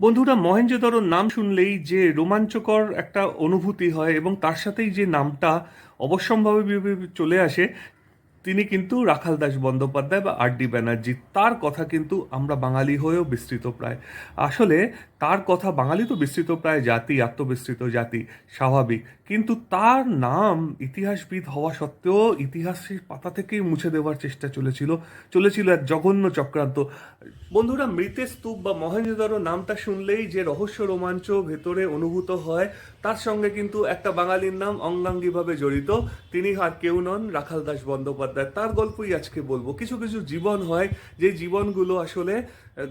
বন্ধুরা মহেঞ্জোদারোর নাম শুনলেই যে রোমাঞ্চকর একটা অনুভূতি হয় এবং তার সাথেই যে নামটা অবশ্যম্ভাবে চলে আসে তিনি কিন্তু রাখাল দাস বন্দ্যোপাধ্যায় বা আর ডি ব্যানার্জি, তার কথা কিন্তু আমরা বাঙালি হয়েও বিস্তৃত প্রায়। আসলে তার কথা বাঙালি তো বিস্তৃত প্রায় জাতি, আত্মবিস্তৃত জাতি, স্বাভাবিক। কিন্তু তার নাম ইতিহাসবিদ হওয়া সত্ত্বেও ইতিহাসের পাতা থেকেই মুছে দেওয়ার চেষ্টা চলেছিল চলেছিল এক জঘন্য চক্রান্ত। বন্ধুরা, মৃতের স্তূপ বা মহেঞ্জোদারো নামটা শুনলেই যে রহস্য রোমাঞ্চ ভেতরে অনুভূত হয় তার সঙ্গে কিন্তু একটা বাঙালির নাম অঙ্গাঙ্গিভাবে জড়িত। তিনি আর কেউ নন, রাখাল দাস বন্দ্যোপাধ্যায়। তার গল্পই আজকে বলব। কিছু কিছু জীবন হয়, যে জীবনগুলো আসলে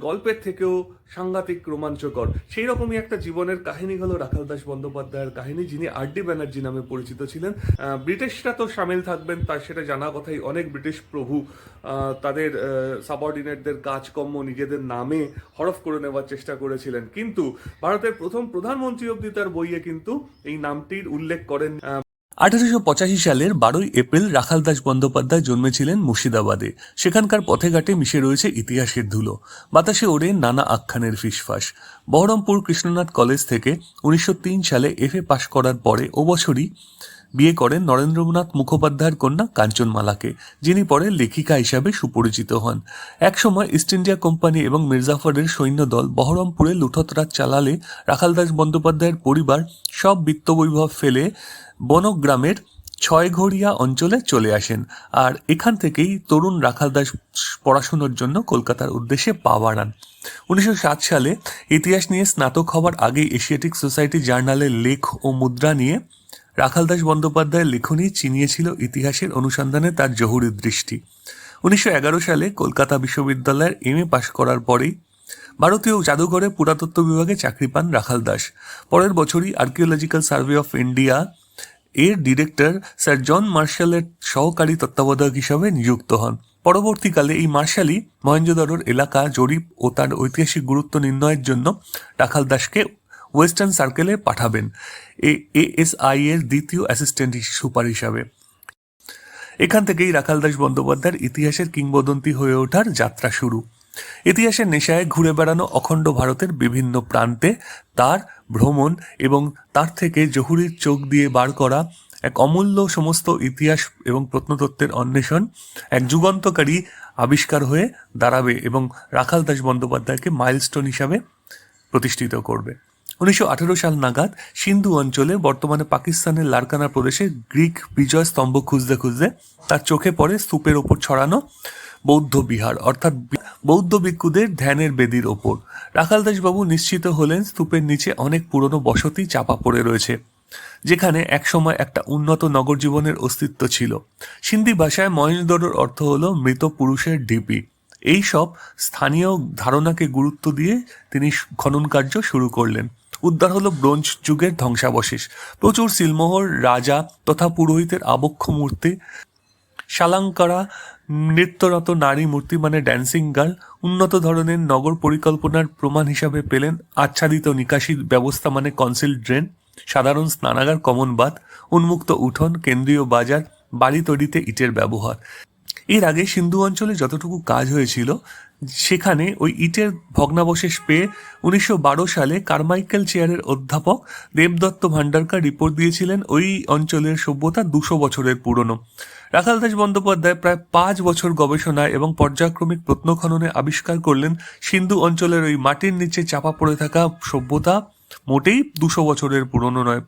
গল্পের থেকেও সাংঘাতিক, রোমাঞ্চকর। সেই রকমই একটা জীবনের কাহিনী হলো রাখাল দাস বন্দ্যোপাধ্যায়ের কাহিনী, যিনি আর ডি ব্যানার্জি নামে পরিচিত ছিলেন। ব্রিটিশরা তো সামিল থাকবেন, তার সেটা জানা কথাই অনেক ব্রিটিশ প্রভু। তাদের সাবঅর্ডিনেটদের কাজকর্ম নিজেদের নামে হরফ করে নেওয়ার চেষ্টা করেছিলেন। কিন্তু ভারতের প্রথম প্রধানমন্ত্রী অব্দি তার বইয়ে কিন্তু এই নামটির উল্লেখ করেন আঠারোশো পঁচাশি সালের বারোই এপ্রিল রাখাল দাস বন্দ্যোপাধ্যায় জন্মেছিলেন মুর্শিদাবাদে। সেখানকার পথে ঘাটে মিশে রয়েছে ইতিহাসের ধুলো। বাতাসে ওড়ে নানা আখ্যানের ফিসফাস। বহরমপুর কৃষ্ণনাথ কলেজ থেকে উনিশশো তিন সালে এফ এ পাশ করার পরে ও বছরই বিয়ে করেন নরেন্দ্রনাথ মুখোপাধ্যায়ের কন্যা কাঞ্চনমালাকে যিনি পরে লেখিকা হিসাবে সুপরিচিত হন। একসময় ইস্ট ইন্ডিয়া কোম্পানি এবং মির্জাফরের সৈন্যদল বহরমপুরে লুঠতরাজ চালালে রাখাল দাস বন্দ্যোপাধ্যায়ের পরিবার সব বিত্তবৈভব ফেলে বনগ্রামের ছয়ঘড়িয়া অঞ্চলে চলে আসেন আর এখান থেকেই তরুণ রাখাল দাস পড়াশুনোর জন্য কলকাতার উদ্দেশ্যে পা বাড়ান। উনিশশো সাত সালে ইতিহাস নিয়ে স্নাতক হওয়ার আগে এশিয়াটিক সোসাইটি জার্নালের লেখ ও মুদ্রা নিয়ে রাখাল দাস বন্দ্যোপাধ্যায়ের লেখনী চিনিয়েছিল ইতিহাসের অনুসন্ধানে তার জহুরি দৃষ্টি। উনিশশো এগারো সালে কলকাতা বিশ্ববিদ্যালয়ের এম এ পাশ করার পরেই ভারতীয় জাদুঘরে পুরাতত্ত্ব বিভাগে চাকরি পান রাখাল দাস। পরের বছরই আর্কিওলজিক্যাল সার্ভে অফ ইন্ডিয়া এর ডিরেক্টর স্যার জন মার্শালের সহকারী তত্ত্বাবধায়ক হিসাবে নিযুক্ত হন। পরবর্তীকালে এই মার্শালই মহেঞ্জোদারোর এলাকা, জরিপ ও তার ঐতিহাসিক গুরুত্ব নির্ণয়ের জন্য রাখাল দাসকে ওয়েস্টার্ন সার্কেলে পাঠাবেন। এ এএসআই এর দ্বিতীয় অ্যাসিস্ট্যান্ট সুপার হিসাবে। এখান থেকেই রাখাল দাস বন্দ্যোপাধ্যায়ের ইতিহাসের কিংবদন্তি হয়ে ওঠার যাত্রা শুরু। ইতিহাসের নেশায় ঘুরে বেড়ানো অখণ্ড ভারতের বিভিন্ন প্রান্তে তার ভ্রমণ এবং তার থেকে জহুরির চোখ দিয়ে বার করা এক অমূল্য সমস্ত ইতিহাস এবং প্রত্নতত্ত্বের অন্বেষণ এক যুগান্তকারী আবিষ্কার হয়ে দাঁড়াবে এবং রাখাল দাস বন্দ্যোপাধ্যায়কে মাইলস্টোন হিসাবে প্রতিষ্ঠিত করবে। উনিশশো আঠেরো সাল নাগাদ সিন্ধু অঞ্চলে বর্তমানে পাকিস্তানের লারকানা প্রদেশে গ্রিক বিজয় স্তম্ভ খুঁজতে খুঁজতে তার চোখে পড়ে স্তূপের ওপর ছড়ানো বৌদ্ধ বিহার, অর্থাৎ বৌদ্ধ ভিক্ষুদের ধ্যানের বেদির ওপর। রাখাল দাসবাবু নিশ্চিত হলেন স্তূপের নিচে অনেক পুরনো বসতি চাপা পড়ে রয়েছে, যেখানে একসময় একটা উন্নত নগর জীবনের অস্তিত্ব ছিল। সিন্ধি ভাষায় মহেঞ্জোদড়োর অর্থ হল মৃত পুরুষের ডিপি এই সব স্থানীয় ধারণাকে গুরুত্ব দিয়ে তিনি খনন কার্য শুরু করলেন। উদ্ধার হলো ব্রোঞ্জ যুগের ধ্বংসাবশেষ। প্রচুর সিলমোহর, রাজা তথা পুরোহিতের আবক্ষ মূর্তি শালাঙ্কারা নৃত্যরত নারী মূর্তি মানে ড্যান্সিং গার্ল উন্নত ধরনের নগর পরিকল্পনার প্রমাণ হিসাবে পেলেন আচ্ছাদিত নিকাশি ব্যবস্থা মানে কনসিল ড্রেন সাধারণ স্নানাগার কমন বাথ উন্মুক্ত উঠোন, কেন্দ্রীয় বাজার, বাড়ি তৈরিতে ইটের ব্যবহার। এর আগে সিন্ধু অঞ্চলে যতটুকু কাজ হয়েছিল সেখানে ওই ইটের ভগ্নাবশেষ পেয়ে উনিশশো বারো সালে কারমাইকেল চেয়ারের অধ্যাপক দেবদত্ত ভান্ডারকার রিপোর্ট দিয়েছিলেন ওই অঞ্চলের সভ্যতা দুশো বছরের পুরনো। রাখাল দাস বন্দ্যোপাধ্যায় প্রায় পাঁচ বছর গবেষণায় এবং পর্যায়ক্রমিক প্রত্নখননে আবিষ্কার করলেন সিন্ধু অঞ্চলের ওই মাটির নিচে চাপা পড়ে থাকা সভ্যতা মোটেই দুশো বছরের পুরনো নয়,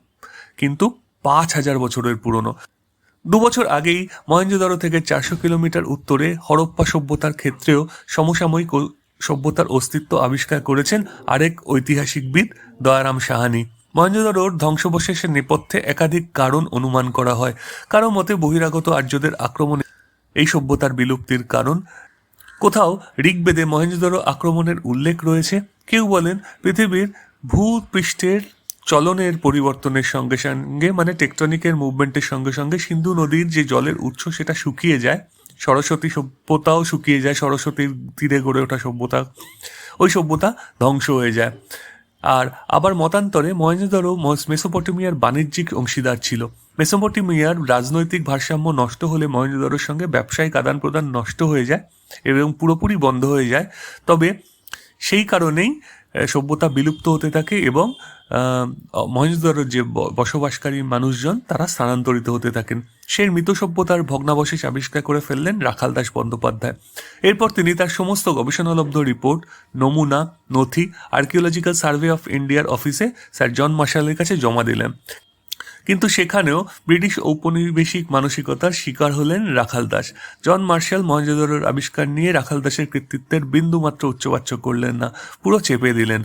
কিন্তু পাঁচ হাজার বছরের পুরনো। দু বছর আগেই মহেঞ্জোদারো থেকে চারশো কিলোমিটার উত্তরে হরপ্পা সভ্যতার ক্ষেত্রেও সমসাময়িক সভ্যতার অস্তিত্ব আবিষ্কার করেছেন আরেক ঐতিহাসিকবিদ দয়ারাম সাহানি। মহেঞ্জোদারোর ধ্বংসবশেষের নেপথ্যে একাধিক কারণ অনুমান করা হয়। কারও মতে বহিরাগত আর্যদের আক্রমণে এই সভ্যতার বিলুপ্তির কারণ। কোথাও ঋগ্বেদে মহেঞ্জোদারো আক্রমণের উল্লেখ রয়েছে। কেউ বলেন পৃথিবীর ভূপৃষ্ঠের চলনের পরিবর্তনের সঙ্গে সঙ্গে মানে টেকটনিকের মুভমেন্টের সঙ্গে সঙ্গে সিন্ধু নদীর যে জলের উৎস সেটা শুকিয়ে যায়। সরস্বতী সভ্যতাও শুকিয়ে যায়, সরস্বতীর তীরে গড়ে ওঠা সভ্যতা। ওই সভ্যতা ধ্বংস হয়ে যায়। আর আবার মতান্তরে মহেঞ্জোদারো মস- মেসোপটেমিয়ার বাণিজ্যিক অংশীদার ছিল। মেসোপটেমিয়ার রাজনৈতিক ভারসাম্য নষ্ট হলে মহেঞ্জোদারোর সঙ্গে ব্যবসায়িক আদান প্রদান নষ্ট হয়ে যায় এবং পুরোপুরি বন্ধ হয়ে যায়। তবে সেই কারণেই সভ্যতা বিলুপ্ত হতে থাকে এবং মহেঞ্জোদারোর যে বসবাসকারী মানুষজন, তারা স্থানান্তরিত হতে থাকেন। সেই মৃত সভ্যতার ভগ্নাবশেষ আবিষ্কার করে ফেললেন রাখাল দাস বন্দ্যোপাধ্যায়। এরপর তিনি তার সমস্ত গবেষণালব্ধ রিপোর্ট, নমুনা, নথি, আর্কিওলজিক্যাল সার্ভে অফ ইন্ডিয়ার অফিসে স্যার জন মার্শালের কাছে জমা দিলেন। কিন্তু সেখানেও ব্রিটিশ ঔপনিবেশিক মানসিকতার শিকার হলেন রাখাল দাস। জন মার্শাল মহেঞ্জোদারোর আবিষ্কার নিয়ে রাখাল দাসের কৃতিত্বের বিন্দুমাত্র উচ্চবাচ্য করলেন না, পুরো চেপে দিলেন।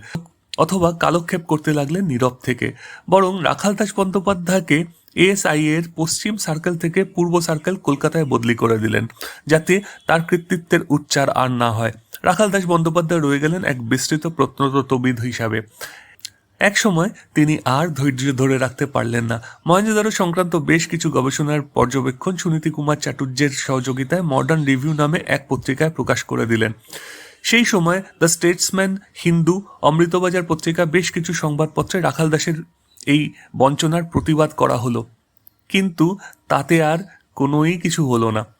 অথবা কালক্ষেপ করতে লাগলেন নীরব থেকে। বরং রাখাল দাস বন্দ্যোপাধ্যায়কে এএসআই এর পশ্চিম সার্কেল থেকে পূর্ব সার্কেল কলকাতায় বদলি করে দিলেন, যাতে তার কৃতিত্বের উচ্চার আর না হয়। রাখাল দাস বন্দ্যোপাধ্যায় রয়ে গেলেন এক বিস্তৃত প্রত্নতত্ত্ববিদ হিসাবে। এক সময় তিনি আর ধৈর্য ধরে রাখতে পারলেন না। মহেঞ্জোদারো সংক্রান্ত বেশ কিছু গবেষণার পর্যবেক্ষণ সুনীতি কুমার চাটুর্যের সহযোগিতায় মডার্ন রিভিউ নামে এক পত্রিকায় প্রকাশ করে দিলেন। সেই সময় দ্য স্টেটসম্যান হিন্দু অমৃতবাজার পত্রিকা বেশ কিছু সংবাদপত্রে রাখাল দাসের এই বঞ্চনার প্রতিবাদ করা হলো। কিন্তু তাতে আর কোনোই কিছু হলো না।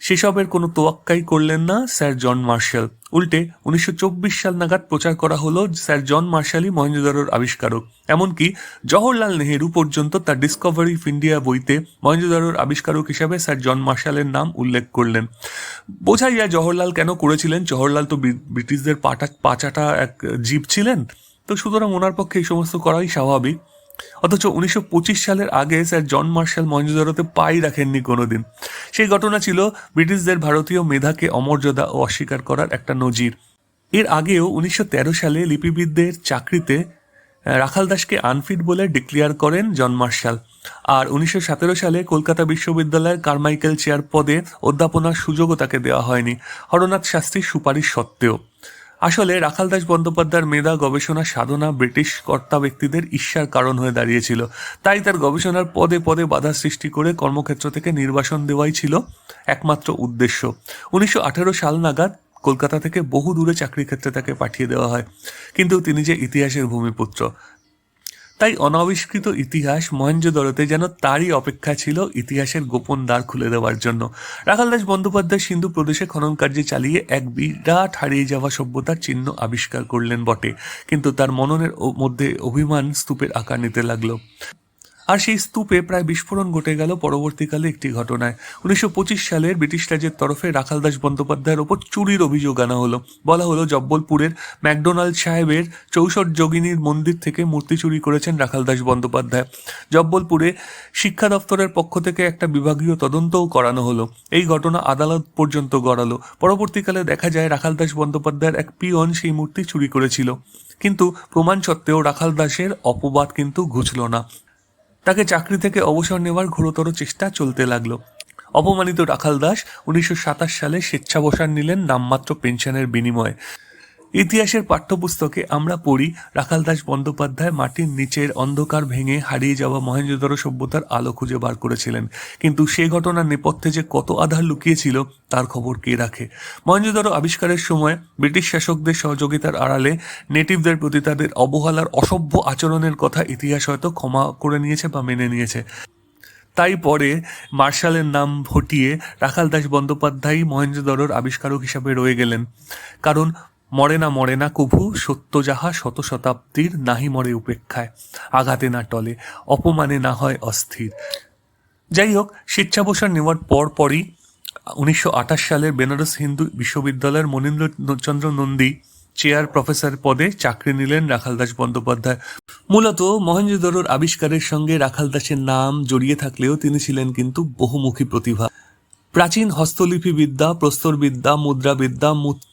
সেসবের কোনো তোয়াক্কাই করলেন না স্যার জন মার্শাল। উল্টে উনিশশো চব্বিশ সাল নাগাদ প্রচার করা হলো স্যার জন মার্শালই মহেন্দ্রদারোর আবিষ্কারক। এমনকি জওহরলাল নেহেরু পর্যন্ত তার ডিসকভারি অফ ইন্ডিয়া বইতে মহেন্দ্রদারোর আবিষ্কারক হিসাবে স্যার জন মার্শালের নাম উল্লেখ করলেন। বোঝাই যায় জওহরলাল কেন করেছিলেন? জওহরলাল তো ব্রি- ব্রিটিশদের পাটা পাচাটা এক জীব ছিলেন। তো সুতরাং ওনার পক্ষে এই সমস্ত করাই স্বাভাবিক। অথচ উনিশশো পঁচিশ সালের আগে স্যার জন মার্শাল মহেঞ্জোদারোতে পাই রাখেননি কোনোদিন। সেই ঘটনা ছিল ব্রিটিশদের ভারতীয় মেধাকে অমর্যাদা ও অস্বীকার করার একটা নজির। এর আগেও উনিশশো তেরো সালে লিপিবিদদের চাকরিতে রাখাল দাসকে আনফিট বলে ডিক্লেয়ার করেন জন মার্শাল। আর উনিশশো সতেরো সালে কলকাতা বিশ্ববিদ্যালয়ের কারমাইকেল চেয়ার পদে অধ্যাপনার সুযোগও তাকে দেওয়া হয়নি, হরনাথ শাস্ত্রীর সুপারিশ সত্ত্বেও। আসলে রাখাল দাস বন্দ্যোপাধ্যায়ের মেধা গবেষণা সাধনা ব্রিটিশ কর্তা ব্যক্তিদের ঈর্ষার কারণ হয়ে দাঁড়িয়েছিল। তাই তার গবেষণার পদে পদে বাধা সৃষ্টি করে কর্মক্ষেত্র থেকে নির্বাসন দেওয়াই ছিল একমাত্র উদ্দেশ্য। উনিশশো আঠারো সাল নাগাদ কলকাতা থেকে বহু দূরে চাকরি ক্ষেত্রে তাকে পাঠিয়ে দেওয়া হয়। কিন্তু তিনি যে ইতিহাসের ভূমিপুত্র তাই অনাবিষ্কৃত ইতিহাস মহেঞ্জোদড়োতে যেন তারই অপেক্ষা ছিল ইতিহাসের গোপন দ্বার খুলে দেওয়ার জন্য। রাখাল দাস বন্দ্যোপাধ্যায় সিন্ধু প্রদেশে খনন কার্যে চালিয়ে এক বিরাট হারিয়ে যাওয়া সভ্যতার চিহ্ন আবিষ্কার করলেন বটে। কিন্তু তার মননের মধ্যে অভিমান স্তূপের আকার নিতে লাগল। আর সেই স্তূপে প্রায় বিস্ফোরণ ঘটে গেল পরবর্তীকালে একটি ঘটনায়। উনিশশো সালের ব্রিটিশ রাজের তরফে রাখাল দাস বন্দ্যোপাধ্যায়ের ওপর চুরির অভিযোগ আনা হলো। বলা হলো, জব্বলপুরের ম্যাকডোনাল্ড সাহেবের চৌষট যোগিনীর মন্দির থেকে মূর্তি চুরি করেছেন রাখাল দাস বন্দ্যোপাধ্যায়। জব্বলপুরে শিক্ষা দপ্তরের পক্ষ থেকে একটা বিভাগীয় তদন্তও করানো হলো। এই ঘটনা আদালত পর্যন্ত গড়ালো। পরবর্তীকালে দেখা যায়, রাখাল দাস বন্দ্যোপাধ্যায়ের এক পিয়ন সেই মূর্তি চুরি করেছিল। কিন্তু প্রমাণ সত্ত্বেও রাখাল দাসের অপবাদ কিন্তু ঘুচল না। তাকে চাকরি থেকে অবসর নেওয়ার ঘোরতর চেষ্টা চলতে লাগল। অপমানিত রাখাল দাস উনিশশো সাতাশ সালে স্বেচ্ছাবসান নিলেন নামমাত্র পেনশনের বিনিময়ে। ইতিহাসের পাঠ্যপুস্তকে আমরা পড়ি রাখাল দাস বন্দ্যোপাধ্যায় মাটির নিচের অন্ধকার ভেঙে হারিয়ে যাওয়া মহেঞ্জোদারো সভ্যতার আলো খুঁজে বার করেছিলেন। কিন্তু সে ঘটনার নেপথ্যে যে কত আধার লুকিয়েছিল, তার খবর কে রাখে? মহেঞ্জোদারো আবিষ্কারের সময় ব্রিটিশ শাসকদের সহযোগিতার আড়ালে নেটিভদের প্রতি তাদের অবহেলার অসভ্য আচরণের কথা ইতিহাস হয়তো ক্ষমা করে নিয়েছে বা মেনে নিয়েছে। তাই পরে মার্শালের নাম হটিয়ে রাখাল দাস বন্দ্যোপাধ্যায় মহেঞ্জোদড়োর আবিষ্কারক হিসাবে রয়ে গেলেন। কারণ মরে না মরে না কভু সত্য যাহা শত শতাব্দীর নাহি মরে উপেক্ষায়। আঘাতে না টলে, অপমানে না হয় অস্থির। যাই হোক স্বেচ্ছাবসর নেওয়ার পর পরই উনিশশো আঠাশ সালের বেনারস হিন্দু বিশ্ববিদ্যালয়ের মনীন্দ্রচন্দ্র নন্দী, চেয়ার প্রফেসর পদে চাকরি নিলেন রাখাল দাস বন্দ্যোপাধ্যায়। মূলত মহেঞ্জোদড়োর আবিষ্কারের সঙ্গে রাখাল দাসের নাম জড়িয়ে থাকলেও তিনি ছিলেন কিন্তু বহুমুখী প্রতিভা। প্রাচীন হস্তলিপিবিদ্যা প্রস্তরবিদ্যা মুদ্রাবিদ্যা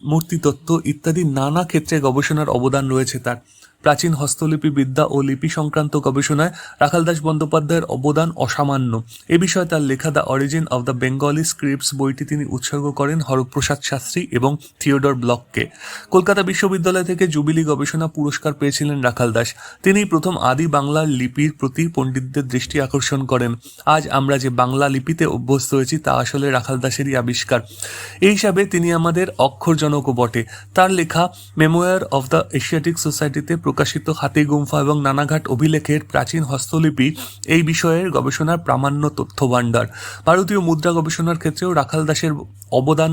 মূর্তিতত্ত্ব ইত্যাদি নানা ক্ষেত্রে গবেষণার অবদান রয়েছে তার। প্রাচীন হস্তলিপি বিদ্যা ও লিপি সংক্রান্ত গবেষণায় রাখাল দাস বন্দ্যোপাধ্যায়ের অবদান অসামান্য। এ বিষয়ে তার লেখা the origin of the Bengali scripts বইটি তিনি উৎসর্গ করেন হরপ্রসাদ শাস্ত্রী এবং থিওডর ব্লককে। কলকাতা বিশ্ববিদ্যালয় থেকে জুবিলি গবেষণা পুরস্কার পেয়েছিলেন রাখাল দাস। তিনি প্রথম আদি বাংলার লিপির প্রতি পণ্ডিতদের দৃষ্টি আকর্ষণ করেন। আজ আমরা যে বাংলা লিপিতে অভ্যস্ত হয়েছি তা আসলে রাখাল দাসেরই আবিষ্কার। এই হিসাবে তিনি আমাদের অক্ষরজনকও বটে। তার লেখা মেমোয়ার অফ দ্য এশিয়াটিক সোসাইটিতে প্রকাশিত হাতি গুম্ফা এবং নানাঘাট অভিলেখের প্রাচীন হস্তলিপি এই বিষয়ের গবেষণার প্রামাণ্য তথ্য ভাণ্ডার ভারতীয় মুদ্রা গবেষণার ক্ষেত্রেও রাখাল দাসের অবদান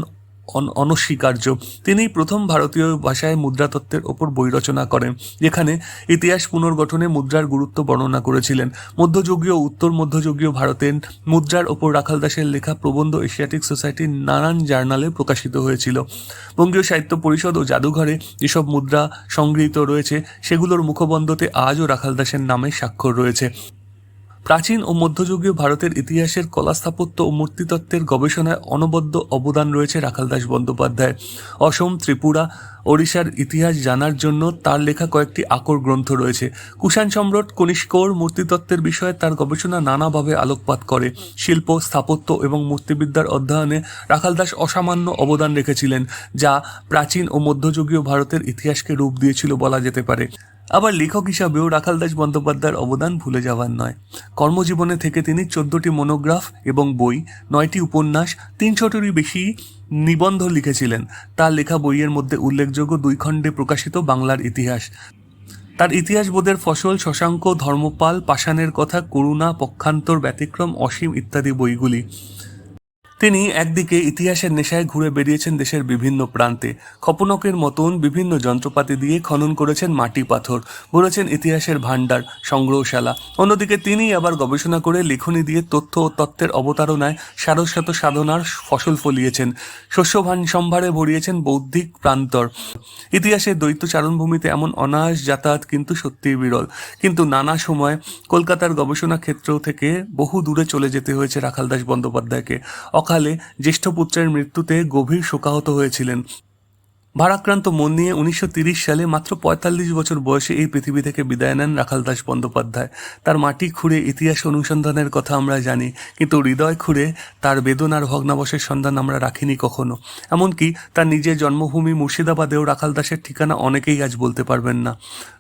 অনস্বীকার্য। তিনি প্রথম ভারতীয় ভাষায় মুদ্রাতত্ত্বের ওপর বই রচনা করেন, যেখানে ইতিহাস পুনর্গঠনে মুদ্রার গুরুত্ব বর্ণনা করেছিলেন। মধ্যযুগীয় উত্তর মধ্যযুগীয় ভারতের মুদ্রার ওপর রাখাল দাসের লেখা প্রবন্ধ এশিয়াটিক সোসাইটির নানান জার্নালে প্রকাশিত হয়েছিল। বঙ্গীয় সাহিত্য পরিষদ ও জাদুঘরে যেসব মুদ্রা সংগৃহীত রয়েছে, সেগুলোর মুখবন্ধতে আজও রাখাল দাসের নামে স্বাক্ষর রয়েছে। প্রাচীন ও মধ্যযুগীয় ভারতের ইতিহাসের কলা স্থাপত্য ও মূর্তিতত্ত্বের গবেষণায় অনবদ্য অবদান রয়েছে রাখালদাস বন্দ্যোপাধ্যায় অসম, ত্রিপুরা, ওড়িশার ইতিহাস জানার জন্য তার লেখা কয়েকটি আকর গ্রন্থ রয়েছে। কুষাণ সম্রাট কনিষ্কর মূর্তিতত্ত্বের বিষয়ে তার গবেষণা নানাভাবে আলোকপাত করে। শিল্প, স্থাপত্য এবং মূর্তিবিদ্যার অধ্যয়নে রাখালদাস অসামান্য অবদান রেখেছিলেন, যা প্রাচীন ও মধ্যযুগীয় ভারতের ইতিহাসকে রূপ দিয়েছিল বলা যেতে পারে। আবার লেখক হিসাবেও রাখালদাস বন্দ্যোপাধ্যায়ের অবদান ভুলে যাওয়ার নয়। কর্মজীবনে থেকে তিনি চোদ্দটি মনোগ্রাফ এবং বই, নয়টি উপন্যাস তিনশোটিরই বেশি নিবন্ধ লিখেছিলেন। তার লেখা বইয়ের মধ্যে উল্লেখযোগ্য দুই খণ্ডে প্রকাশিত বাংলার ইতিহাস। তার ইতিহাস বোধের ফসল শশাঙ্ক, ধর্মপাল, পাষাণের কথা, করুণা, পক্ষান্তর, ব্যতিক্রম, অসীম ইত্যাদি বইগুলি। তিনি একদিকে ইতিহাসের নেশায় ঘুরে বেরিয়েছেন দেশের বিভিন্ন প্রান্তে, খপনকের মতন বিভিন্ন যন্ত্রপাতি দিয়ে খনন করেছেন মাটি পাথর গড়েছেন ইতিহাসের ভাণ্ডার, সংগ্রহশালা। অন্যদিকে তিনি আবার গবেষণা করে লেখনী দিয়ে তথ্য ও তত্ত্বের অবতারণায় সারস্বত সাধনার ফসল ফলিয়েছেন। শস্য ভান সম্ভারে ভরিয়েছেন বৌদ্ধিক প্রান্তর। ইতিহাসের দ্বৈত চারণভূমিতে এমন অনায়াস যাতায়াত কিন্তু সত্যিই বিরল। কিন্তু নানা সময় কলকাতার গবেষণা ক্ষেত্র থেকে বহু দূরে চলে যেতে হয়েছে রাখালদাস বন্দ্যোপাধ্যায়কে। অকালে জ্যেষ্ঠ পুত্রের মৃত্যুতে গভীর শোকাহত হয়েছিলেন। ভারাক্রান্ত মন নিয়ে উনিশশো সালে মাত্র পঁয়তাল্লিশ বছর বয়সে এই পৃথিবী থেকে বিদায় নেন রাখালদাস বন্দ্যোপাধ্যায়। তার মাটি খুঁড়ে ইতিহাস অনুসন্ধানের কথা আমরা জানি, কিন্তু হৃদয় খুঁড়ে তার বেদনার ভগ্নাবশের সন্ধান আমরা রাখিনি কখনো। এমনকি তার নিজের জন্মভূমি মুর্শিদাবাদেও রাখালদাসের ঠিকানা অনেকেই আজ বলতে পারবেন না।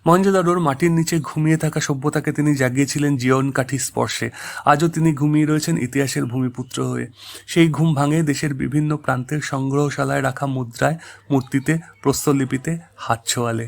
মহেঞ্জোদারোর মাটির নিচে ঘুমিয়ে থাকা সভ্যতাকে তিনি জাগিয়েছিলেন জীবন কাঠির স্পর্শে। আজও তিনি ঘুমিয়ে রয়েছেন ইতিহাসের ভূমিপুত্র হয়ে। সেই ঘুম ভাঙে দেশের বিভিন্ন প্রান্তের সংগ্রহশালায় রাখা মুদ্রায় মূর্তিতে প্রস্তরলিপিতে হাত ছোঁয়ালে।